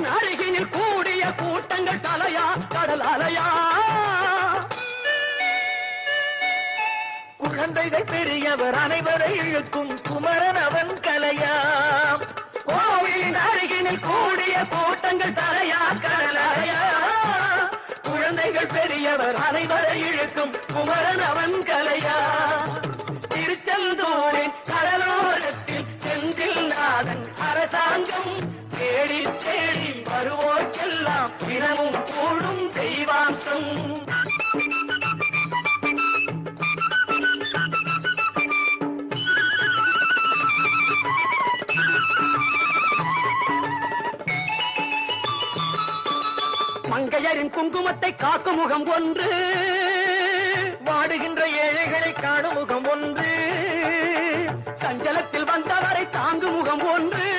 கோவையின் அழகினில் கூடிய கூட்டங்கள் கலையா கடல் அலையா குழந்தைகள் பெரியவர் அனைவரை இழுக்கும் குமரன் அவன் கலையா? கோவிலின் அருகினில் கூடிய கூட்டங்கள் தலையா கடலையா குழந்தைகள் பெரியவர் அனைவரை இழுக்கும் குமரன் அவன் கலையா? திருச்செந்தூரின் கடலோரத்தில் செந்தில் நாதன் அரசாங்கம் தேடி தேடி தினமும் கூடும் தெய்வாம்சம் மங்கையரின் குங்குமத்தை காக்கும் முகம் ஒன்று வாடுகின்ற ஏழைகளை காணும் முகம் ஒன்று சஞ்சலத்தில் வந்தவரை தாங்கும் முகம் ஒன்று.